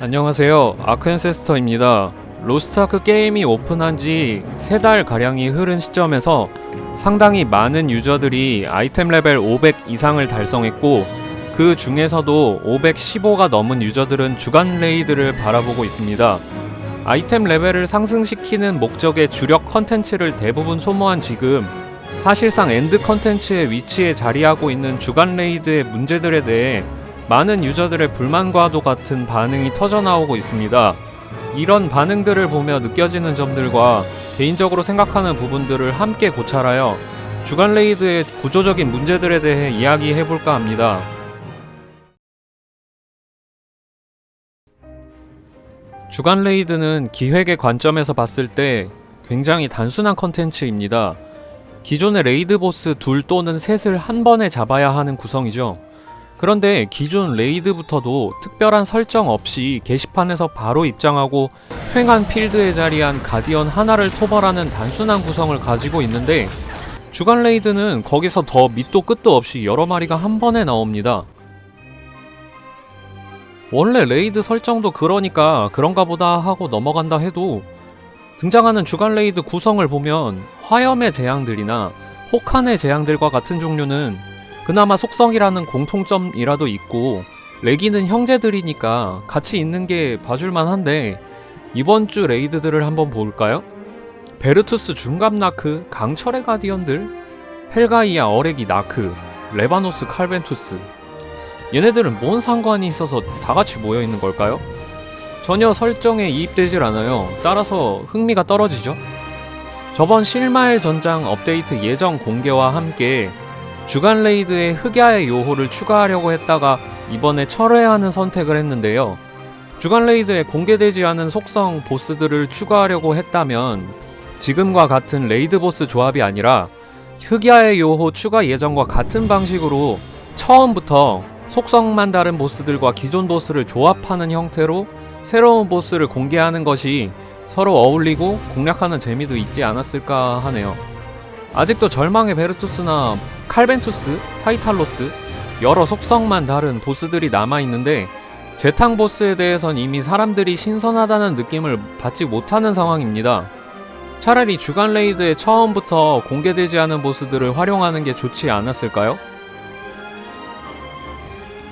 안녕하세요. 아크앤세스터입니다. 로스트아크 게임이 오픈한 지세달 가량이 흐른 시점에서 상당히 많은 유저들이 아이템 레벨 500 이상을 달성했고 그 중에서도 515가 넘은 유저들은 주간 레이드를 바라보고 있습니다. 아이템 레벨을 상승시키는 목적의 주력 컨텐츠를 대부분 소모한 지금 사실상 엔드 컨텐츠의 위치에 자리하고 있는 주간 레이드의 문제들에 대해 많은 유저들의 불만과도 같은 반응이 터져나오고 있습니다. 이런 반응들을 보며 느껴지는 점들과 개인적으로 생각하는 부분들을 함께 고찰하여 주간 레이드의 구조적인 문제들에 대해 이야기해 볼까 합니다. 주간 레이드는 기획의 관점에서 봤을 때 굉장히 단순한 컨텐츠입니다. 기존의 레이드 보스 둘 또는 셋을 한 번에 잡아야 하는 구성이죠. 그런데 기존 레이드부터도 특별한 설정 없이 게시판에서 바로 입장하고 횡한 필드에 자리한 가디언 하나를 토벌하는 단순한 구성을 가지고 있는데 주간 레이드는 거기서 더 밑도 끝도 없이 여러 마리가 한 번에 나옵니다. 원래 레이드 설정도 그러니까 그런가 보다 하고 넘어간다 해도 등장하는 주간 레이드 구성을 보면 화염의 재앙들이나 혹한의 재앙들과 같은 종류는 그나마 속성이라는 공통점이라도 있고 레기는 형제들이니까 같이 있는 게 봐줄만 한데 이번 주 레이드들을 한번 볼까요? 베르투스 중갑 나크, 강철의 가디언들, 헬가이아 어레기 나크, 레바노스 칼벤투스 얘네들은 뭔 상관이 있어서 다 같이 모여 있는 걸까요? 전혀 설정에 이입되질 않아요. 따라서 흥미가 떨어지죠. 저번 실마의 전장 업데이트 예정 공개와 함께 주간 레이드에 흑야의 요호를 추가하려고 했다가 이번에 철회하는 선택을 했는데요. 주간 레이드에 공개되지 않은 속성 보스들을 추가하려고 했다면 지금과 같은 레이드 보스 조합이 아니라 흑야의 요호 추가 예정과 같은 방식으로 처음부터 속성만 다른 보스들과 기존 보스를 조합하는 형태로 새로운 보스를 공개하는 것이 서로 어울리고 공략하는 재미도 있지 않았을까 하네요. 아직도 절망의 베르투스나 칼벤투스, 타이탈로스 여러 속성만 다른 보스들이 남아 있는데 재탕 보스에 대해선 이미 사람들이 신선하다는 느낌을 받지 못하는 상황입니다. 차라리 주간 레이드에 처음부터 공개되지 않은 보스들을 활용하는 게 좋지 않았을까요?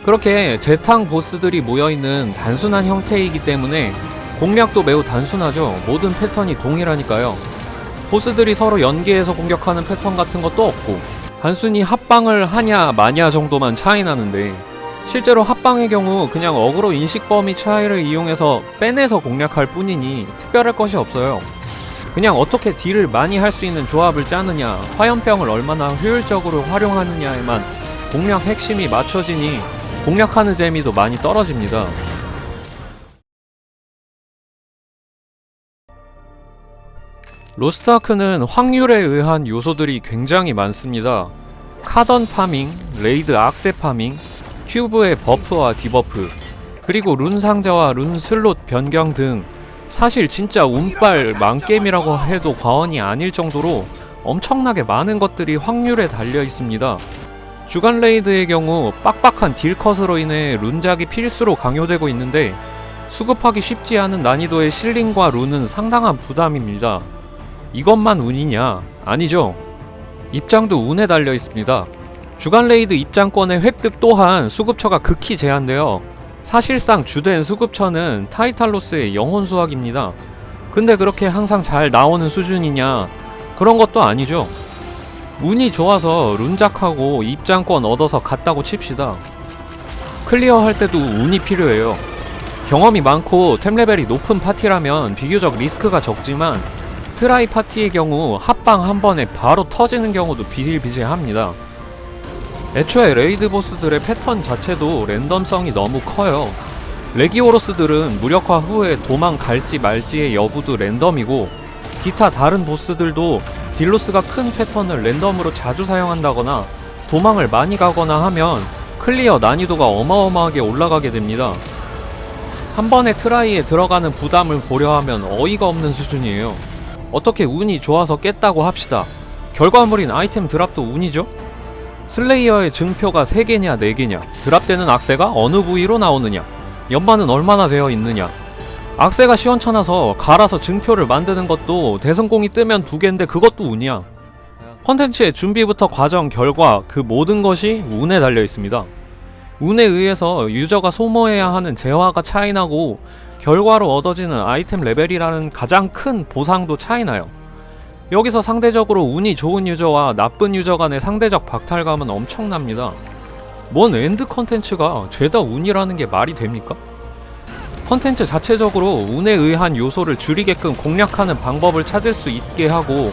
그렇게 재탕 보스들이 모여있는 단순한 형태이기 때문에 공략도 매우 단순하죠. 모든 패턴이 동일하니까요. 보스들이 서로 연계해서 공격하는 패턴 같은 것도 없고 단순히 합방을 하냐 마냐 정도만 차이 나는데 실제로 합방의 경우 그냥 어그로 인식 범위 차이를 이용해서 빼내서 공략할 뿐이니 특별할 것이 없어요. 그냥 어떻게 딜을 많이 할 수 있는 조합을 짜느냐, 화염병을 얼마나 효율적으로 활용하느냐에만 공략 핵심이 맞춰지니 공략하는 재미도 많이 떨어집니다. 로스트아크는 확률에 의한 요소들이 굉장히 많습니다. 카던 파밍, 레이드 악세 파밍, 큐브의 버프와 디버프, 그리고 룬 상자와 룬 슬롯 변경 등 사실 진짜 운빨 망게임이라고 해도 과언이 아닐 정도로 엄청나게 많은 것들이 확률에 달려 있습니다. 주간 레이드의 경우 빡빡한 딜컷으로 인해 룬작이 필수로 강요되고 있는데 수급하기 쉽지 않은 난이도의 실링과 룬은 상당한 부담입니다. 이것만 운이냐? 아니죠. 입장도 운에 달려 있습니다. 주간 레이드 입장권의 획득 또한 수급처가 극히 제한되어 사실상 주된 수급처는 타이탈로스의 영혼 수확입니다. 근데 그렇게 항상 잘 나오는 수준이냐? 그런 것도 아니죠. 운이 좋아서 룬작하고 입장권 얻어서 갔다고 칩시다. 클리어 할 때도 운이 필요해요. 경험이 많고 템 레벨이 높은 파티라면 비교적 리스크가 적지만 트라이 파티의 경우 합방 한 번에 바로 터지는 경우도 비일비재합니다. 애초에 레이드 보스들의 패턴 자체도 랜덤성이 너무 커요. 레기오로스들은 무력화 후에 도망갈지 말지의 여부도 랜덤이고 기타 다른 보스들도 딜로스가 큰 패턴을 랜덤으로 자주 사용한다거나 도망을 많이 가거나 하면 클리어 난이도가 어마어마하게 올라가게 됩니다. 한 번에 트라이에 들어가는 부담을 고려하면 어이가 없는 수준이에요. 어떻게 운이 좋아서 깼다고 합시다. 결과물인 아이템 드랍도 운이죠? 슬레이어의 증표가 3개냐 4개냐? 드랍되는 악세가 어느 부위로 나오느냐? 연마는 얼마나 되어 있느냐? 악세가 시원찮아서 갈아서 증표를 만드는 것도 대성공이 뜨면 두 개인데 그것도 운이야. 컨텐츠의 준비부터 과정, 결과 그 모든 것이 운에 달려 있습니다 운에 의해서 유저가 소모해야 하는 재화가 차이나고 결과로 얻어지는 아이템 레벨이라는 가장 큰 보상도 차이나요 여기서 상대적으로 운이 좋은 유저와 나쁜 유저 간의 상대적 박탈감은 엄청납니다. 뭔 엔드 컨텐츠가 죄다 운이라는 게 말이 됩니까? 컨텐츠 자체적으로 운에 의한 요소를 줄이게끔 공략하는 방법을 찾을 수 있게 하고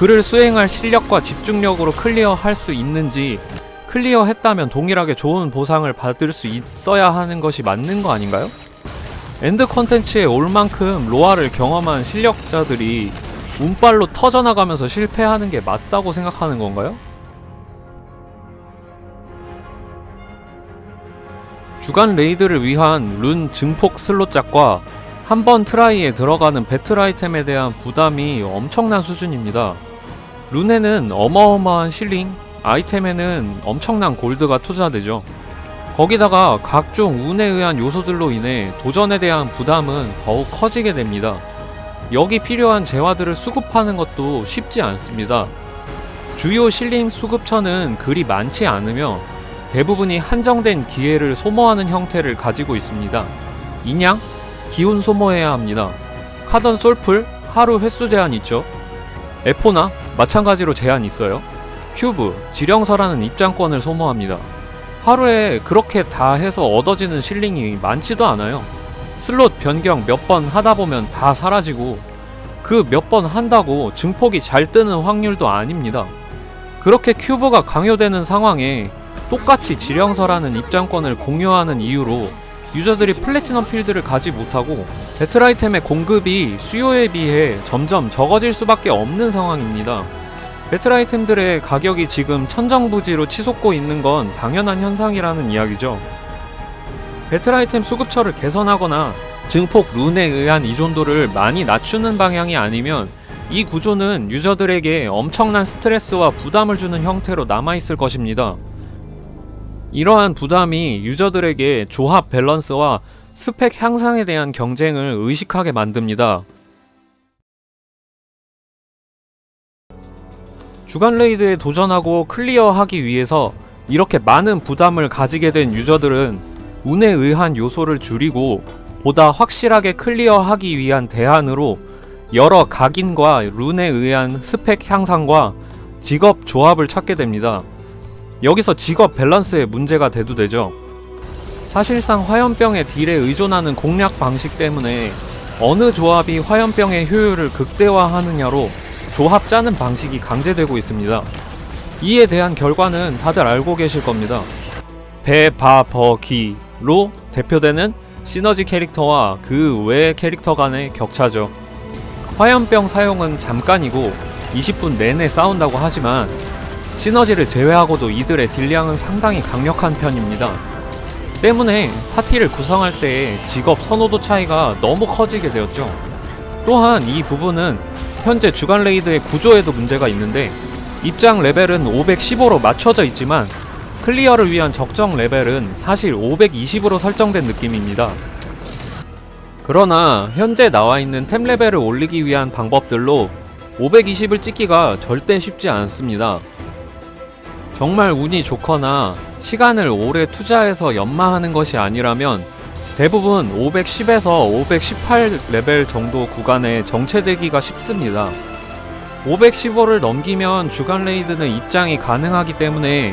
그를 수행할 실력과 집중력으로 클리어할 수 있는지 클리어했다면 동일하게 좋은 보상을 받을 수 있어야 하는 것이 맞는 거 아닌가요? 엔드 컨텐츠에 올 만큼 로아를 경험한 실력자들이 운빨로 터져나가면서 실패하는 게 맞다고 생각하는 건가요? 주간 레이드를 위한 룬 증폭 슬롯작과 한 번 트라이에 들어가는 배틀 아이템에 대한 부담이 엄청난 수준입니다. 룬에는 어마어마한 실링, 아이템에는 엄청난 골드가 투자되죠. 거기다가 각종 운에 의한 요소들로 인해 도전에 대한 부담은 더욱 커지게 됩니다. 여기 필요한 재화들을 수급하는 것도 쉽지 않습니다. 주요 실링 수급처는 그리 많지 않으며 대부분이 한정된 기회를 소모하는 형태를 가지고 있습니다. 인양? 기운 소모해야 합니다. 카던 솔플? 하루 횟수 제한 있죠. 에포나? 마찬가지로 제한 있어요. 큐브, 지령서라는 입장권을 소모합니다. 하루에 그렇게 다 해서 얻어지는 실링이 많지도 않아요. 슬롯 변경 몇 번 하다 보면 다 사라지고 그 몇 번 한다고 증폭이 잘 뜨는 확률도 아닙니다. 그렇게 큐브가 강요되는 상황에 똑같이 지령서라는 입장권을 공유하는 이유로 유저들이 플래티넘 필드를 가지 못하고 배틀 아이템의 공급이 수요에 비해 점점 적어질 수밖에 없는 상황입니다. 배틀 아이템들의 가격이 지금 천정부지로 치솟고 있는 건 당연한 현상이라는 이야기죠. 배틀 아이템 수급처를 개선하거나 증폭 룬에 의한 의존도를 많이 낮추는 방향이 아니면 이 구조는 유저들에게 엄청난 스트레스와 부담을 주는 형태로 남아있을 것입니다. 이러한 부담이 유저들에게 조합 밸런스와 스펙 향상에 대한 경쟁을 의식하게 만듭니다. 주간 레이드에 도전하고 클리어하기 위해서 이렇게 많은 부담을 가지게 된 유저들은 운에 의한 요소를 줄이고 보다 확실하게 클리어하기 위한 대안으로 여러 각인과 룬에 의한 스펙 향상과 직업 조합을 찾게 됩니다. 여기서 직업 밸런스에 문제가 대두되죠. 사실상 화염병의 딜에 의존하는 공략 방식 때문에 어느 조합이 화염병의 효율을 극대화하느냐로 조합 짜는 방식이 강제되고 있습니다. 이에 대한 결과는 다들 알고 계실 겁니다. 배 바 버 기로 대표되는 시너지 캐릭터와 그외 캐릭터 간의 격차죠. 화염병 사용은 잠깐이고 20분 내내 싸운다고 하지만 시너지를 제외하고도 이들의 딜량은 상당히 강력한 편입니다. 때문에 파티를 구성할 때의 직업 선호도 차이가 너무 커지게 되었죠. 또한 이 부분은 현재 주간 레이드의 구조에도 문제가 있는데 입장 레벨은 515로 맞춰져 있지만 클리어를 위한 적정 레벨은 사실 520으로 설정된 느낌입니다. 그러나 현재 나와 있는 템 레벨을 올리기 위한 방법들로 520을 찍기가 절대 쉽지 않습니다. 정말 운이 좋거나 시간을 오래 투자해서 연마하는 것이 아니라면 대부분 510에서 518 레벨 정도 구간에 정체되기가 쉽습니다. 515를 넘기면 주간 레이드는 입장이 가능하기 때문에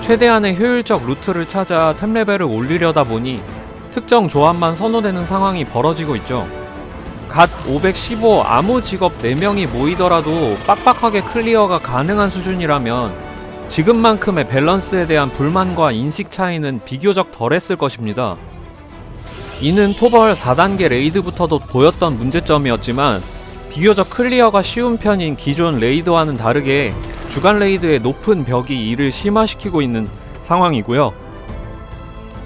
최대한의 효율적 루트를 찾아 템 레벨을 올리려다 보니 특정 조합만 선호되는 상황이 벌어지고 있죠. 갓 515 아무 직업 4명이 모이더라도 빡빡하게 클리어가 가능한 수준이라면 지금만큼의 밸런스에 대한 불만과 인식 차이는 비교적 덜했을 것입니다. 이는 토벌 4단계 레이드부터도 보였던 문제점이었지만 비교적 클리어가 쉬운 편인 기존 레이드와는 다르게 주간 레이드의 높은 벽이 이를 심화시키고 있는 상황이고요.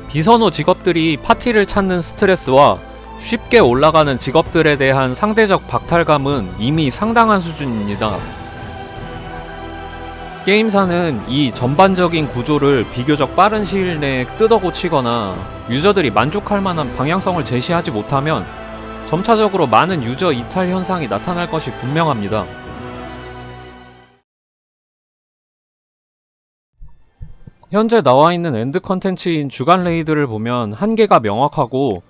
비선호 직업들이 파티를 찾는 스트레스와 쉽게 올라가는 직업들에 대한 상대적 박탈감은 이미 상당한 수준입니다. 게임사는 이 전반적인 구조를 비교적 빠른 시일 내에 뜯어 고치거나 유저들이 만족할 만한 방향성을 제시하지 못하면 점차적으로 많은 유저 이탈 현상이 나타날 것이 분명합니다. 현재 나와 있는 엔드 컨텐츠인 주간 레이드를 보면 한계가 명확하고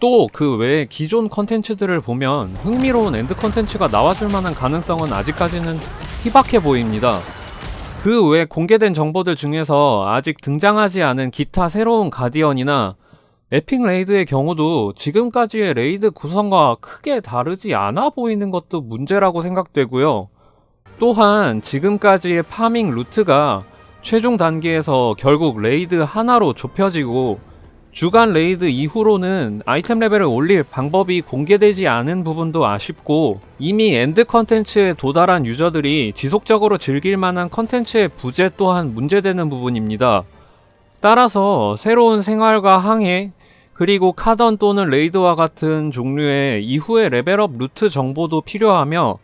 또 그 외에 기존 컨텐츠들을 보면 흥미로운 엔드 컨텐츠가 나와줄 만한 가능성은 아직까지는 희박해 보입니다. 그 외 공개된 정보들 중에서 아직 등장하지 않은 기타 새로운 가디언이나 에픽 레이드의 경우도 지금까지의 레이드 구성과 크게 다르지 않아 보이는 것도 문제라고 생각되고요. 또한 지금까지의 파밍 루트가 최종 단계에서 결국 레이드 하나로 좁혀지고 주간 레이드 이후로는 아이템 레벨을 올릴 방법이 공개되지 않은 부분도 아쉽고 이미 엔드 컨텐츠에 도달한 유저들이 지속적으로 즐길 만한 컨텐츠의 부재 또한 문제되는 부분입니다. 따라서 새로운 생활과 항해 그리고 카던 또는 레이드와 같은 종류의 이후의 레벨업 루트 정보도 필요하며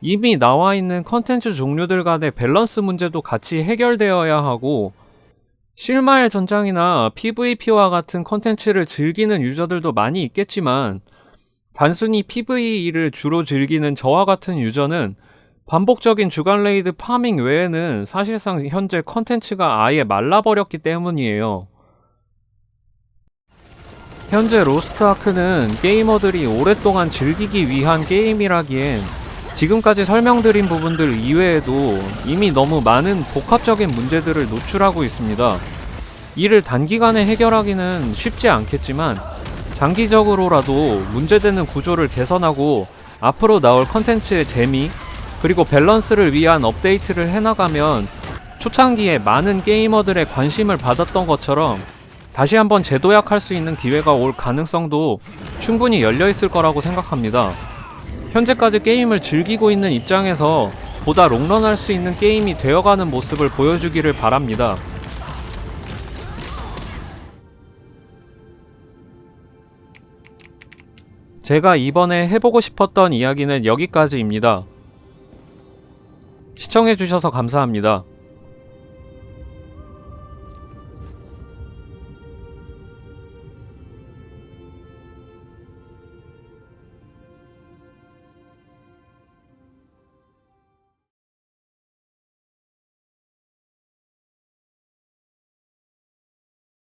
이미 나와 있는 컨텐츠 종류들 간의 밸런스 문제도 같이 해결되어야 하고 실마일 전장이나 PVP와 같은 컨텐츠를 즐기는 유저들도 많이 있겠지만 단순히 PVE를 주로 즐기는 저와 같은 유저는 반복적인 주간 레이드 파밍 외에는 사실상 현재 컨텐츠가 아예 말라버렸기 때문이에요. 현재 로스트 아크는 게이머들이 오랫동안 즐기기 위한 게임이라기엔 지금까지 설명드린 부분들 이외에도 이미 너무 많은 복합적인 문제들을 노출하고 있습니다. 이를 단기간에 해결하기는 쉽지 않겠지만 장기적으로라도 문제되는 구조를 개선하고 앞으로 나올 컨텐츠의 재미 그리고 밸런스를 위한 업데이트를 해나가면 초창기에 많은 게이머들의 관심을 받았던 것처럼 다시 한번 재도약할 수 있는 기회가 올 가능성도 충분히 열려 있을 거라고 생각합니다. 현재까지 게임을 즐기고 있는 입장에서 보다 롱런할 수 있는 게임이 되어가는 모습을 보여주기를 바랍니다. 제가 이번에 해보고 싶었던 이야기는 여기까지입니다. 시청해주셔서 감사합니다.